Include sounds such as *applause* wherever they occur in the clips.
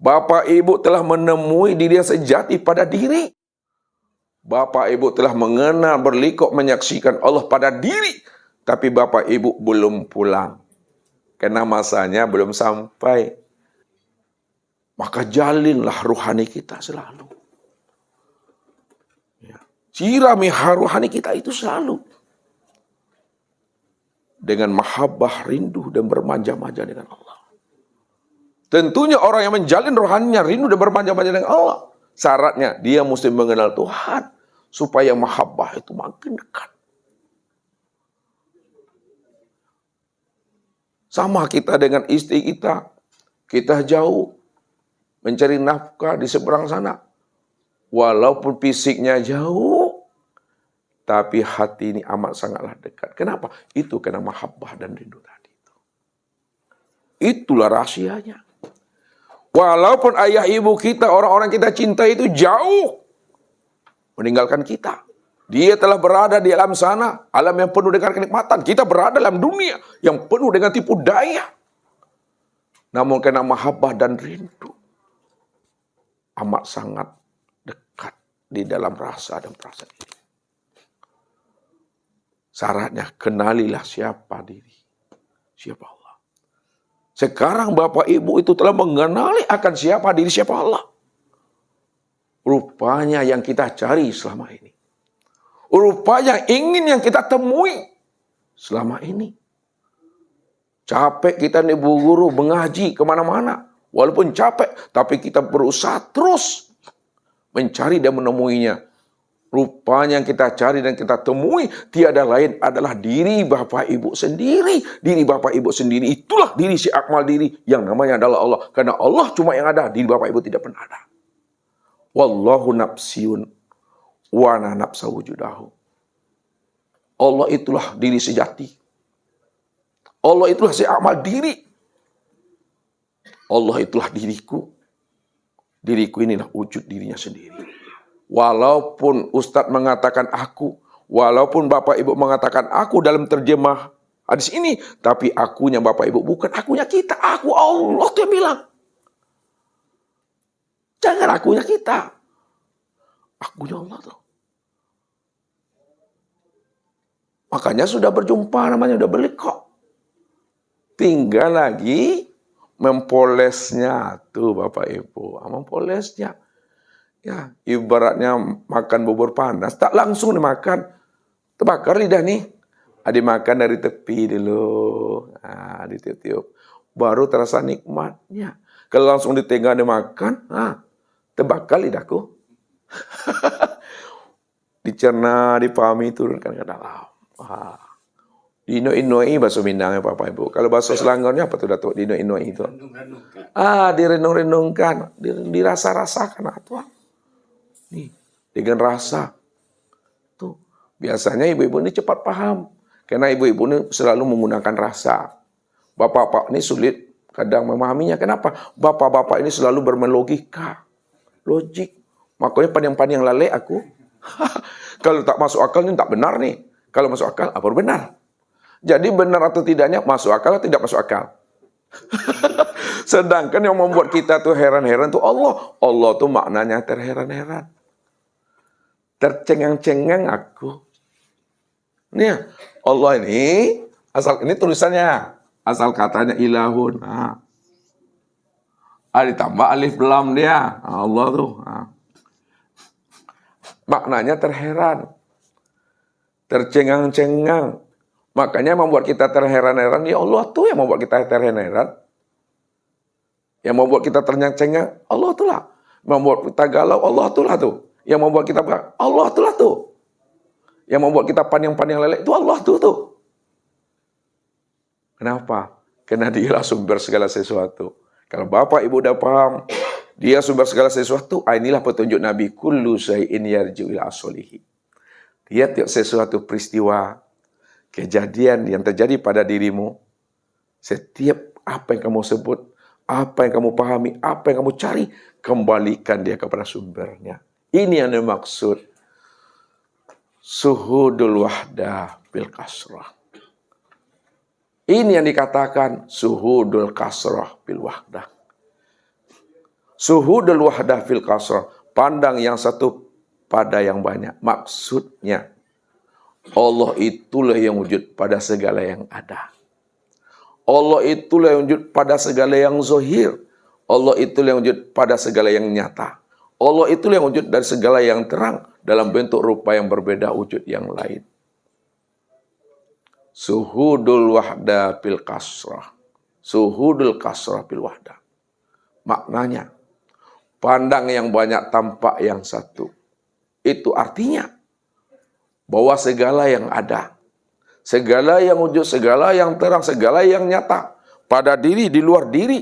Bapak ibu telah menemui diri yang sejati pada diri. Bapak ibu telah mengenal berlikok menyaksikan Allah pada diri. Tapi bapak ibu belum pulang. Karena masanya belum sampai. Maka jalinlah ruhani kita selalu. Ya. Sirami ruhani kita itu selalu. Dengan mahabbah rindu dan bermanja-manja dengan Allah. Tentunya orang yang menjalin rohaninya rindu dan bermanja-manja dengan Allah. Syaratnya dia mesti mengenal Tuhan supaya mahabbah itu makin dekat. Sama kita dengan istri kita. Kita jauh mencari nafkah di seberang sana. Walaupun fisiknya jauh, tapi hati ini amat sangatlah dekat. Kenapa? Itu karena mahabbah dan rindu tadi. Itulah rahasianya. Walaupun ayah ibu kita, orang-orang kita cinta itu jauh meninggalkan kita. Dia telah berada di alam sana, alam yang penuh dengan kenikmatan. Kita berada dalam dunia yang penuh dengan tipu daya. Namun karena mahabbah dan rindu, amat sangat dekat di dalam rasa dan perasaan ini. Syaratnya kenalilah siapa diri, siapa Allah. Sekarang Bapak Ibu itu telah mengenali akan siapa diri siapa Allah. Rupanya yang kita cari selama ini. Rupanya ingin yang kita temui selama ini. Capek kita nih bu guru mengaji ke mana-mana. Walaupun capek, tapi kita berusaha terus mencari dan menemuinya. Rupanya yang kita cari dan kita temui tiada lain adalah diri Bapak Ibu sendiri. Diri Bapak Ibu sendiri itulah diri si akmal diri yang namanya adalah Allah. Karena Allah cuma yang ada, diri Bapak Ibu tidak pernah ada. Wallahu nafsiun wa nafsa wujudahu. Allah itulah diri sejati. Allah itulah si akmal diri. Allah itulah diriku. Diriku inilah wujud dirinya sendiri. Walaupun Ustadz mengatakan aku, walaupun Bapak Ibu mengatakan aku dalam terjemah hadis ini, tapi akunya Bapak Ibu bukan akunya kita, aku Allah yang bilang. Jangan akunya kita. Akunya Allah tuh. Makanya sudah berjumpa namanya udah beli kok. Tinggal lagi mempolesnya tuh Bapak Ibu, mempolesnya. Ya, ibaratnya makan bubur panas, tak langsung dimakan. Terbakar lidah nih. Ah, dimakan dari tepi dulu. Nah, ditiup-tiup. Baru terasa nikmatnya. Kalau langsung di tengah dimakan, ah, terbakar lidahku. *laughs* Dicerna, dipahami, turunkan ke dalam. Ah. Dino inoi bahasa Minang ya Bapak Ibu. Kalau bahasa Selangornya apa tuh Datuk? Dino inoi itu. Ah, direnung-renungkan, dirasa-rasakan apa? Nih, dengan rasa. Tuh, biasanya ibu-ibu ini cepat paham. Karena ibu-ibu ini selalu menggunakan rasa. Bapak-bapak ini sulit kadang memahaminya. Kenapa? Bapak-bapak ini selalu bermelogika. Logik. Makanya panjang-panjang lale aku. *laughs* Kalau tak masuk akal ini tak benar nih. Kalau masuk akal, apa benar? Jadi benar atau tidaknya masuk akal atau tidak masuk akal? *laughs* Sedangkan yang membuat kita tuh heran-heran tuh Allah. Allah tuh maknanya terheran-heran tercengang-cengang aku. Nih, Allah ini asal ini tulisannya, asal katanya ilahun. Nah. Ah, ditambah alif lam dia. Allah tuh. Nah. Maknanya terheran. Tercengang-cengang. Makanya membuat kita terheran-heran, ya Allah tuh yang membuat kita terheran-heran. Yang membuat kita tercengang, Allah tuh lah. Membuat kita galau, Allah tuh lah tuh. Yang membuat kita Allah itulah tuh. Yang membuat kita pandang-pandang lele itu Allah tuh tuh. Kenapa? Karena dialah sumber segala sesuatu. Kalau Bapak Ibu udah paham, dia sumber segala sesuatu, ah, inilah petunjuk Nabi kullu syai'in yarji'u ila aslihi. Tiap sesuatu peristiwa, kejadian yang terjadi pada dirimu, setiap apa yang kamu sebut, apa yang kamu pahami, apa yang kamu cari, kembalikan dia kepada sumbernya. Ini yang dimaksud suhudul wahdah bil kasrah. Ini yang dikatakan suhudul kasrah bil wahdah. Suhudul wahdah fil kasrah. Pandang yang satu pada yang banyak. Maksudnya, Allah itulah yang wujud pada segala yang ada. Allah itulah yang wujud pada segala yang zohir. Allah itulah yang wujud pada segala yang nyata. Allah itulah yang wujud dari segala yang terang dalam bentuk rupa yang berbeda wujud yang lain. Suhudul wahda fil kasrah. Suhudul kasrah fil wahda. Maknanya, pandang yang banyak tampak yang satu. Itu artinya bahwa segala yang ada, segala yang wujud, segala yang terang, segala yang nyata pada diri, di luar diri,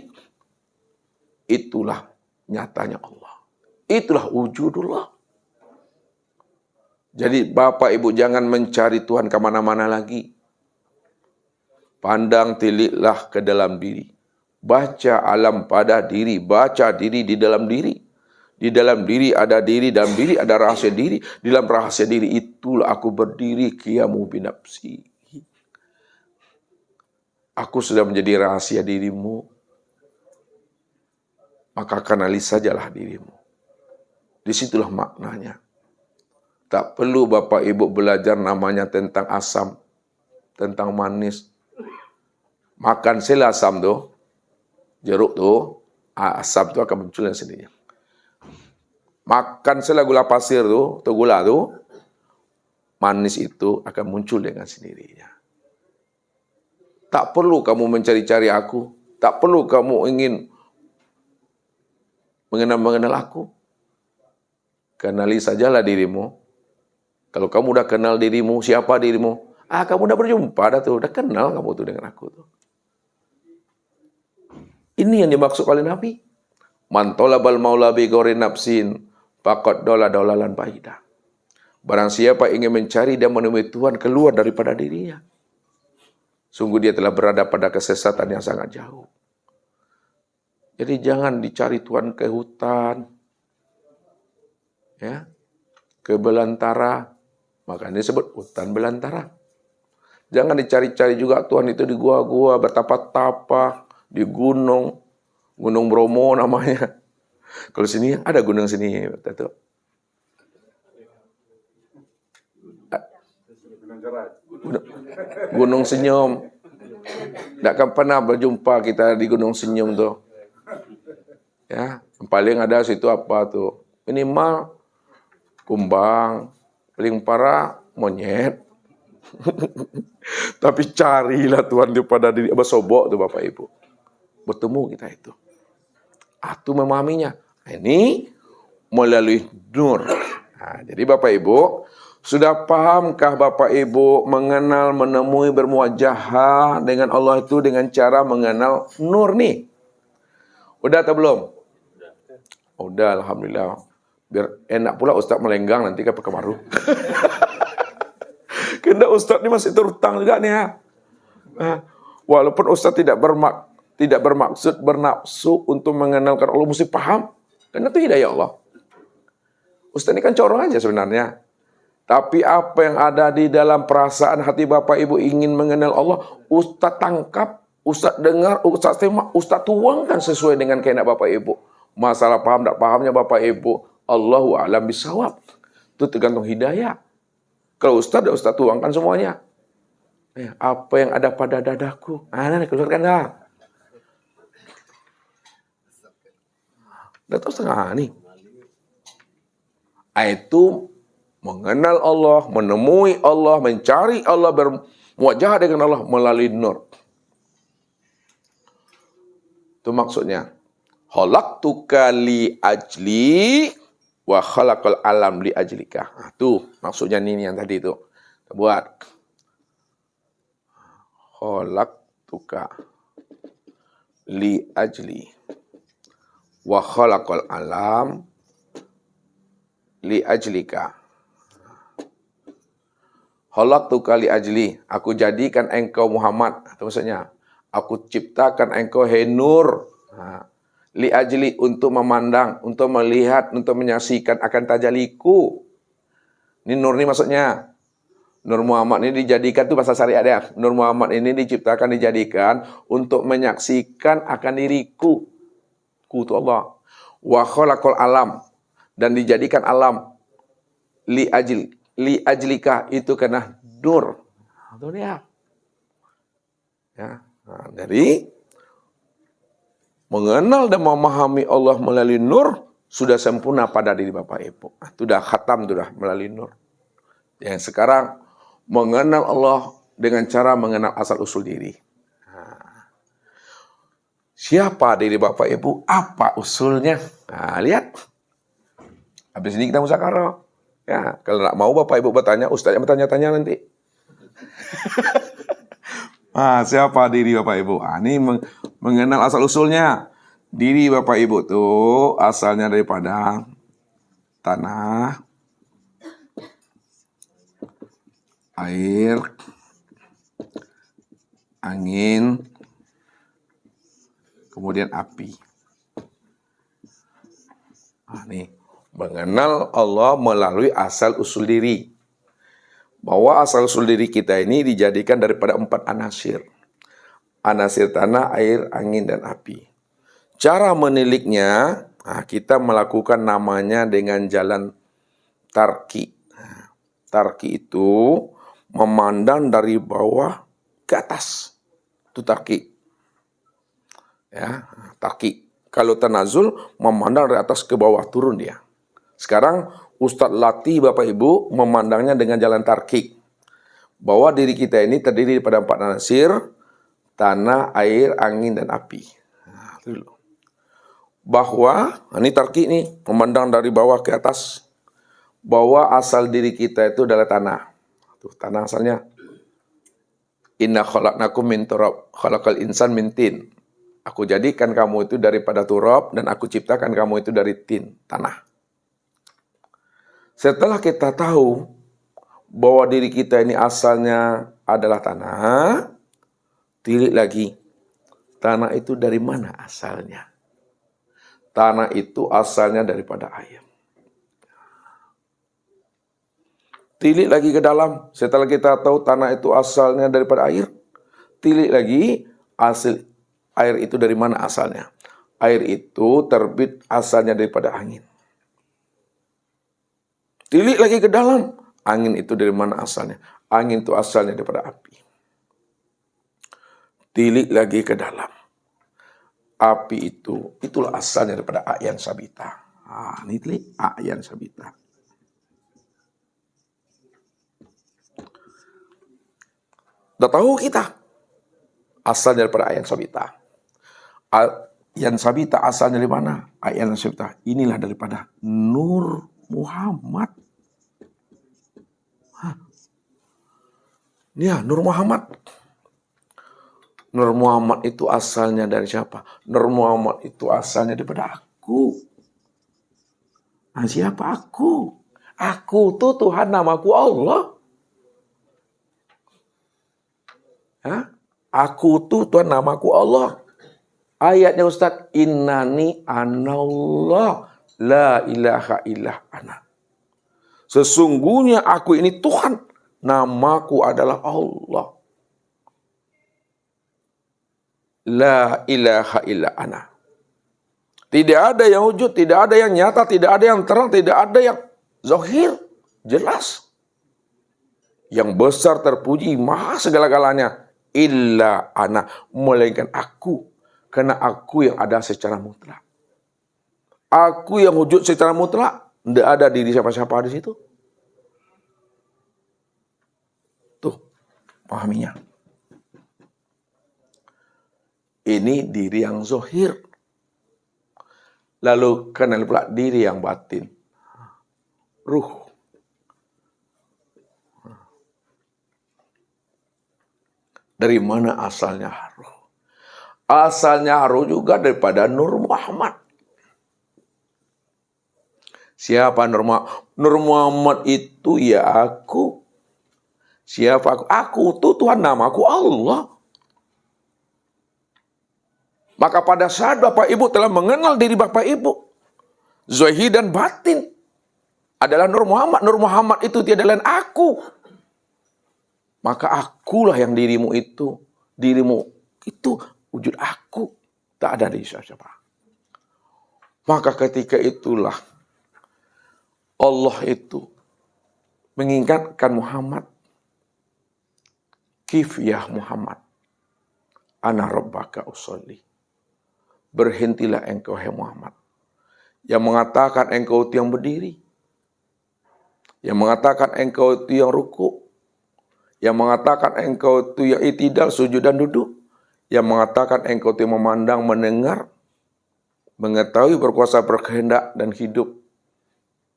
itulah nyatanya Allah. Itulah wujudullah. Jadi Bapak Ibu jangan mencari Tuhan ke mana-mana lagi. Pandang tiliklah ke dalam diri. Baca alam pada diri, baca diri di dalam diri. Di dalam diri ada diri, dalam diri ada rahasia diri. Di dalam rahasia diri itulah aku berdiri kiamu binapsi. Aku sudah menjadi rahasia dirimu. Maka kenali sajalah dirimu. Di situlah maknanya. Tak perlu Bapak Ibu belajar namanya tentang asam, tentang manis. Makan sila asam tu, jeruk tu, asam tu akan muncul dengan sendirinya. Makan sila gula pasir tu, atau gula tu, manis itu akan muncul dengan sendirinya. Tak perlu kamu mencari-cari aku. Tak perlu kamu ingin mengenal-mengenal aku. Kenali sajalah dirimu. Kalau kamu dah kenal dirimu, siapa dirimu? Ah, kamu dah berjumpa dah tu, dah kenal kamu tu dengan aku tu. Ini yang dimaksud oleh Nabi. Man talabal maula bi nafsin faqad dola dolalan baida. Barang siapa ingin mencari dan menemui Tuhan keluar daripada dirinya. Sungguh dia telah berada pada kesesatan yang sangat jauh. Jadi jangan dicari Tuhan ke hutan. Ya. Ke belantara. Makanya disebut hutan belantara. Jangan dicari-cari juga Tuhan itu di gua-gua, bertapa-tapa, di gunung, Gunung Bromo namanya. *laughs* Kalau sini ada gunung sini, betul. Gunung, gunung Senyum. Tak akan pernah berjumpa kita di Gunung Senyum tu. Ya, paling ada situ apa tu? Minimal kumbang, paling parah monyet. *laughs* Tapi carilah Tuhan pada diri abah sobok tu Bapak Ibu bertemu kita itu. Atau memahaminya. Nah, ini melalui nur. Nah, jadi Bapak Ibu, sudah pahamkah Bapak Ibu mengenal, menemui, bermuajah dengan Allah itu dengan cara mengenal nur nih? Udah atau belum? Udah, Alhamdulillah. Biar enak pula Ustaz melenggang nanti ke Pekemaru. *laughs* Kena Ustaz ini masih terutang juga nih ya. Walaupun Ustaz tidak bermak tidak bermaksud bernafsu untuk mengenalkan Allah mesti paham. Karena itu hidayah Allah. Ustaz ini kan corong aja sebenarnya. Tapi apa yang ada di dalam perasaan hati Bapak Ibu ingin mengenal Allah, Ustaz tangkap, Ustaz dengar, Ustaz terima, Ustaz tuangkan sesuai dengan kehendak Bapak Ibu. Masalah paham tak pahamnya Bapak Ibu, Allahu alam bisawab. Itu tergantung hidayah. Kalau Ustaz, ya Ustaz tuangkan semuanya. Eh, apa yang ada pada dadaku. Ah, nah, keluarkan dah. Datang setengah nih. Itu mengenal Allah, menemui Allah, mencari Allah, berwajah dengan Allah melalui nur. Itu maksudnya. Halaktuka li ajli wa khalaqal alam li ajlika. Nah, itu maksudnya ini yang tadi itu. Buat. Halaktuka li ajli wa khalaqal alam li ajlika. Halaqtu kali ajli, aku jadikan engkau Muhammad. Itu maksudnya, aku ciptakan engkau henur. Ha. Li ajli untuk memandang, untuk melihat, untuk menyaksikan akan tajaliku. Ini nur ini maksudnya. Nur Muhammad ini dijadikan itu bahasa syariat ya. Nur Muhammad ini diciptakan dijadikan untuk menyaksikan akan diriku. Ku itu Allah. Wa khalaqal alam dan dijadikan alam li ajil li ajlika itu karena nur. Dia. Ya. Nah, dari mengenal dan memahami Allah melalui nur sudah sempurna pada diri Bapak Ibu. Sudah khatam sudah melalui nur. Yang sekarang mengenal Allah dengan cara mengenal asal usul diri. Nah, siapa diri Bapak Ibu? Apa usulnya? Nah, lihat. Habis ini kita musakarah. Ya, kalau nggak mau Bapak Ibu bertanya, Ustaz yang bertanya-tanya nanti. *laughs* ah, siapa diri Bapak Ibu? Ah, ini mengenal asal usulnya. Diri Bapak Ibu tuh asalnya daripada tanah, air, angin, kemudian api. Ah, nih mengenal Allah melalui asal usul diri. Bahwa asal usul diri kita ini dijadikan daripada empat anasir. Anasir tanah, air, angin, dan api. Cara meniliknya, nah, kita melakukan namanya dengan jalan tarki. Nah, tarki itu memandang dari bawah ke atas. Itu tarki. Ya, tarki. Kalau tanazul memandang dari atas ke bawah turun dia. Sekarang Ustadz latih Bapak Ibu memandangnya dengan jalan tarkik. Bahwa diri kita ini terdiri pada empat nasir, tanah, air, angin, dan api. Nah. Bahwa, nah ini tarkik nih, memandang dari bawah ke atas. Bahwa asal diri kita itu adalah tanah. Tuh, tanah asalnya. Inna khalaqnakum min turab, khalaqal insan min tin. Aku jadikan kamu itu daripada turab dan aku ciptakan kamu itu dari tin, tanah. Setelah kita tahu bahwa diri kita ini asalnya adalah tanah, tilik lagi. Tanah itu dari mana asalnya? Tanah itu asalnya daripada air. Tilik lagi ke dalam. Setelah kita tahu tanah itu asalnya daripada air, tilik lagi hasil air itu dari mana asalnya? Air itu terbit asalnya daripada angin. Tilik lagi ke dalam. Angin itu dari mana asalnya? Angin itu asalnya daripada api. Tilik lagi ke dalam. Api itu, itulah asalnya daripada Ayan Sabita. Ah, ini tilik Ayan Sabita. Udah tahu kita asal daripada Ayan Sabita. Ayan Sabita asalnya dari mana? Ayan Sabita. Inilah daripada Nur Muhammad. Hah. Ya, Nur Muhammad. Nur Muhammad itu asalnya dari siapa? Nur Muhammad itu asalnya daripada aku. Nah, siapa aku? Aku tuh Tuhan namaku Allah. Hah? Aku tuh Tuhan namaku Allah. Ayatnya Ustaz, innani anallah. La ilaha illah ana. Sesungguhnya aku ini Tuhan. Namaku adalah Allah. La ilaha illa ana. Tidak ada yang wujud, tidak ada yang nyata, tidak ada yang terang, tidak ada yang zahir. Jelas. Yang besar terpuji, maha segala-galanya. Illa ana. Melainkan aku. Karena aku yang ada secara mutlak. Aku yang wujud secara mutlak. Tidak ada diri siapa-siapa di situ. Tuh, pahaminya. Ini diri yang zohir. Lalu kenal pula diri yang batin. Ruh. Dari mana asalnya ruh? Asalnya ruh juga daripada Nur Muhammad. Siapa Nur Muhammad? Nur Muhammad itu ya aku. Siapa aku? Aku itu Tuhan namaku Allah. Maka pada saat Bapak Ibu telah mengenal diri Bapak Ibu, zahir dan batin adalah Nur Muhammad. Nur Muhammad itu tiada lain aku. Maka akulah yang dirimu itu. Dirimu itu wujud aku. Tak ada di siapa-siapa. Maka ketika itulah Allah itu mengingatkan Muhammad. Kif ya Muhammad. Ana rabbaka usolli. Berhentilah engkau hai Muhammad. Yang mengatakan engkau itu yang berdiri. Yang mengatakan engkau itu yang ruku. Yang mengatakan engkau itu yang itidal, sujud dan duduk. Yang mengatakan engkau itu yang memandang, mendengar. Mengetahui berkuasa berkehendak dan hidup.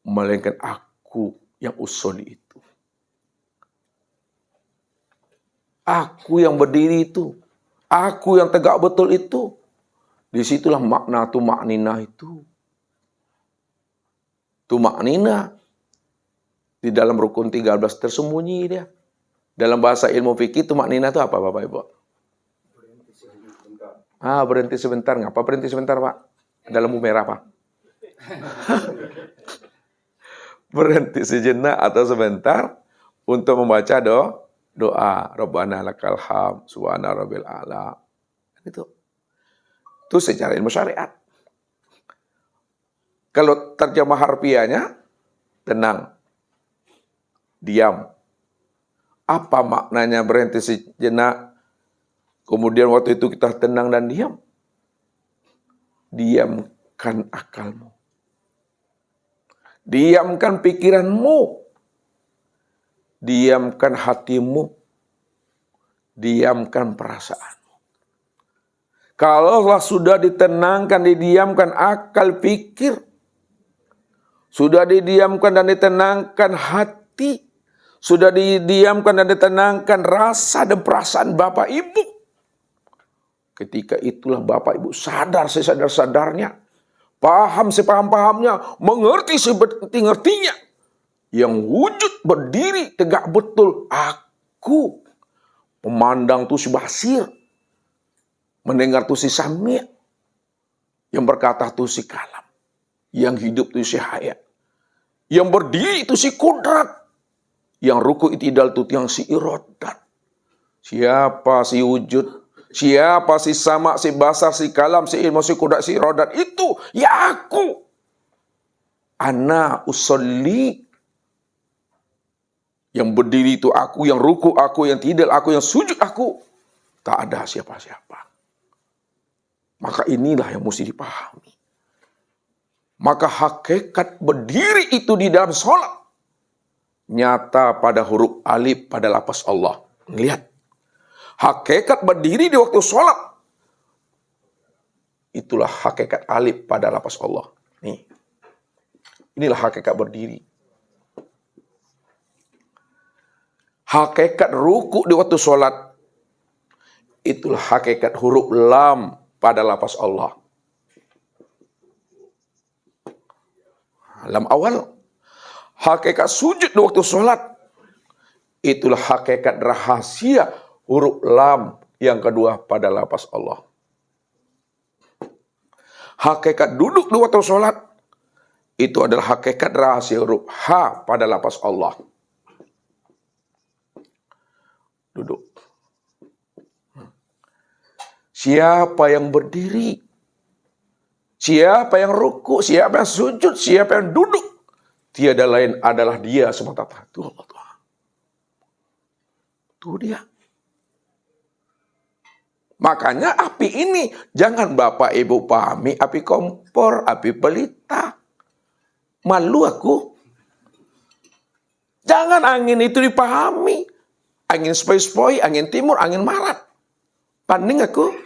Melainkan aku yang usoli itu. Aku yang berdiri itu. Aku yang tegak betul itu. Di situlah makna tu maknina itu. Tu maknina di dalam rukun 13 tersembunyi dia. Dalam bahasa ilmu fikih tu maknina itu apa Bapak Ibu? Ah, berhenti sebentar. Ngapa berhenti sebentar, Pak? Dalam merah, Pak. *laughs* berhenti sejenak atau sebentar untuk membaca do, doa. Rabbana lakal ham, subhana rabbil ala. Itu. Itu secara ilmu syariat. Kalau terjemah harfiahnya, tenang. Diam. Apa maknanya berhenti sejenak? Kemudian waktu itu kita tenang dan diam. Diamkan akalmu. Diamkan pikiranmu. Diamkan hatimu. Diamkan perasaan. Kalaulah sudah ditenangkan, didiamkan akal pikir, sudah didiamkan dan ditenangkan hati, sudah didiamkan dan ditenangkan rasa dan perasaan Bapak Ibu. Ketika itulah Bapak Ibu sadar sesadar-sadarnya, paham sepaham-pahamnya, mengerti seperti-ngertinya. Yang wujud berdiri tegak betul, aku. Memandang tuh si basir, Mendengar tuh si Sami. Yang berkata tuh si kalam. Yang hidup tuh si hayat. Yang berdiri itu si kudrat. Yang ruku itidal tuh yang si irodat. Siapa si wujud? Siapa si sama, si basar, si kalam, si ilmu, si kudrat, si irodat? Itu ya aku. Ana usolli yang berdiri itu aku, yang ruku aku, yang tidak aku, yang sujud aku. Tak ada siapa-siapa. Maka inilah yang mesti dipahami. Maka hakikat berdiri itu di dalam sholat. Nyata pada huruf alif pada lapas Allah. Lihat. Hakikat berdiri di waktu sholat. Itulah hakikat alif pada lapas Allah. Nih. Inilah hakikat berdiri. Hakikat ruku di waktu sholat. Itulah hakikat huruf lam pada lapas Allah. Dalam awal, hakikat sujud di waktu sholat, itulah hakikat rahasia huruf lam yang kedua pada lapas Allah. Hakikat duduk di waktu sholat, itu adalah hakikat rahasia huruf H pada lapas Allah. Duduk. Siapa yang berdiri? Siapa yang ruku? Siapa yang sujud? Siapa yang duduk? Tiada lain adalah dia semata Itu Allah Tuhan. Itu dia. Makanya api ini jangan Bapak Ibu pahami api kompor, api pelita. Malu aku. Jangan angin itu dipahami. Angin sepoi-sepoi, angin timur, angin marat. Paning aku.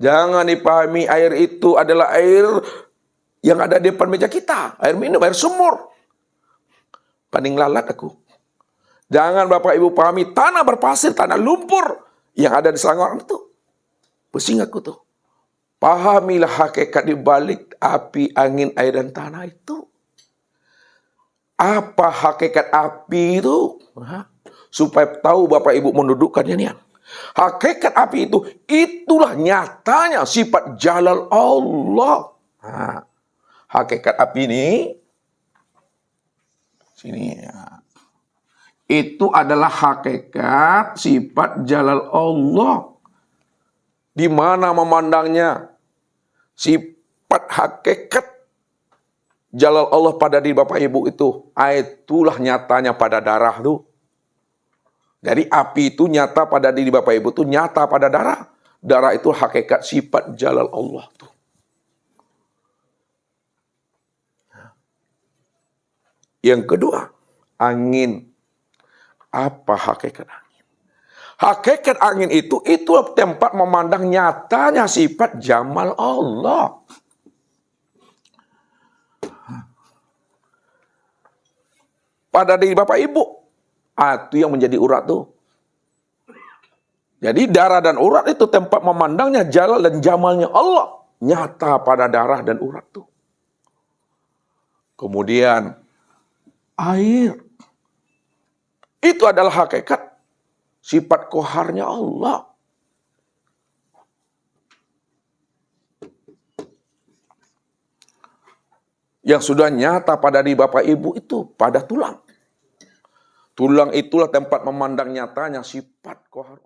Jangan dipahami air itu adalah air yang ada di depan meja kita. Air minum, air sumur. Paning lalat aku. Jangan Bapak Ibu pahami tanah berpasir, tanah lumpur yang ada di selangor itu. Pusing aku tuh. Pahamilah hakikat di balik api, angin, air, dan tanah itu. Apa hakikat api itu? Supaya tahu Bapak Ibu mendudukkannya nih. Hakikat api itu, itulah nyatanya sifat jalal Allah. Nah, hakikat api ini, sini ya. Itu adalah hakikat sifat jalal Allah. Di mana memandangnya? Si sifat hakikat jalal Allah pada diri Bapak Ibu itu, itulah nyatanya pada darah tuh. Jadi api itu nyata pada diri Bapak Ibu itu nyata pada darah. Darah itu hakikat sifat jalal Allah tuh. Yang kedua, angin. Apa hakikat angin? Hakikat angin itu itu tempat memandang nyatanya sifat jamal Allah. Pada diri Bapak Ibu, ah, itu yang menjadi urat tuh. Jadi darah dan urat itu tempat memandangnya jalal dan jamalnya Allah. Nyata pada darah dan urat tuh. Kemudian air. Itu adalah hakikat sifat koharnya Allah. Yang sudah nyata pada di Bapak Ibu itu pada tulang. Tulang itulah tempat memandang nyatanya sifat kohar.